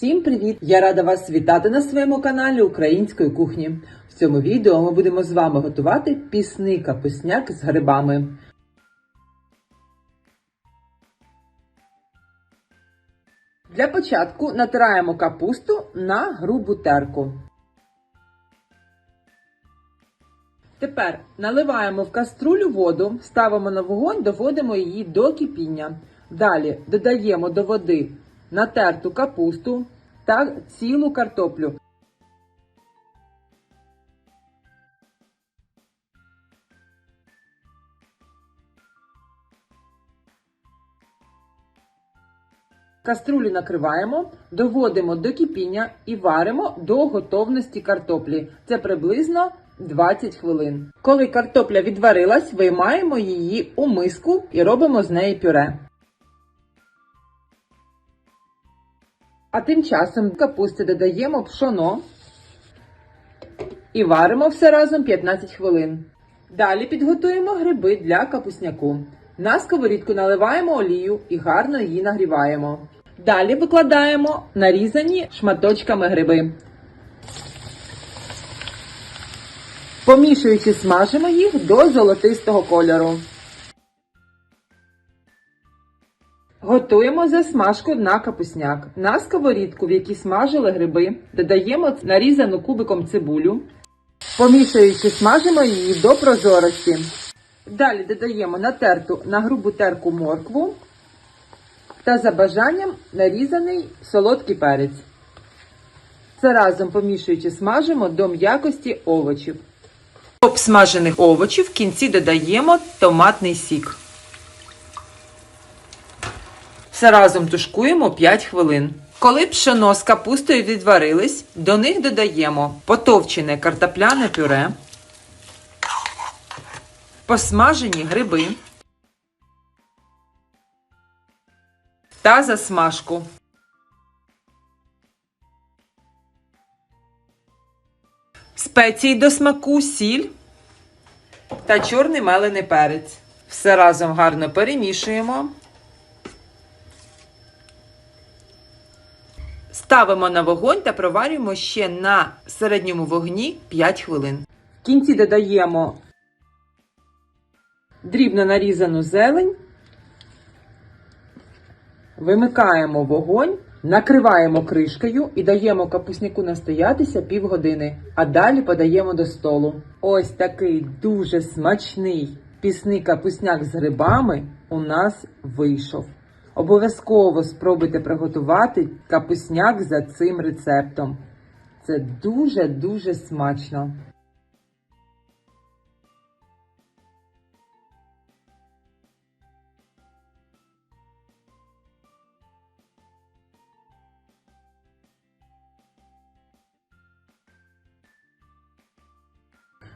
Всім привіт! Я рада вас вітати на своєму каналі Української кухні. В цьому відео ми будемо з вами готувати пісний капусняк з грибами. Для початку натираємо капусту на грубу терку. Тепер наливаємо в каструлю воду, ставимо на вогонь, доводимо її до кипіння. Далі додаємо до води натерту капусту та цілу картоплю. Каструлю накриваємо, доводимо до кипіння і варимо до готовності картоплі. Це приблизно 20 хвилин. Коли картопля відварилась, виймаємо її у миску і робимо з неї пюре. А тим часом капусти додаємо пшоно і варимо все разом 15 хвилин. Далі підготуємо гриби для капусняку. На сковорідку наливаємо олію і гарно її нагріваємо. Далі викладаємо нарізані шматочками гриби. Помішуючи, смажимо їх до золотистого кольору. Готуємо засмажку на капусняк. На сковорідку, в якій смажили гриби, додаємо нарізану кубиком цибулю. Помішуючи, смажимо її до прозорості. Далі додаємо натерту на грубу терку моркву та за бажанням нарізаний солодкий перець. Це разом помішуючи смажимо до м'якості овочів. До обсмажених овочів в кінці додаємо томатний сік. Все разом тушкуємо 5 хвилин. Коли пшено з капустою відварились, до них додаємо потовчене картопляне пюре, посмажені гриби та засмажку. Спеції до смаку, сіль та чорний мелений перець. Все разом гарно перемішуємо. Ставимо на вогонь та проварюємо ще на середньому вогні 5 хвилин. В кінці додаємо дрібно нарізану зелень, вимикаємо вогонь, накриваємо кришкою і даємо капусняку настоятися півгодини, а далі подаємо до столу. Ось такий дуже смачний пісний капусняк з грибами у нас вийшов. Обов'язково спробуйте приготувати капусняк за цим рецептом. Це дуже-дуже смачно.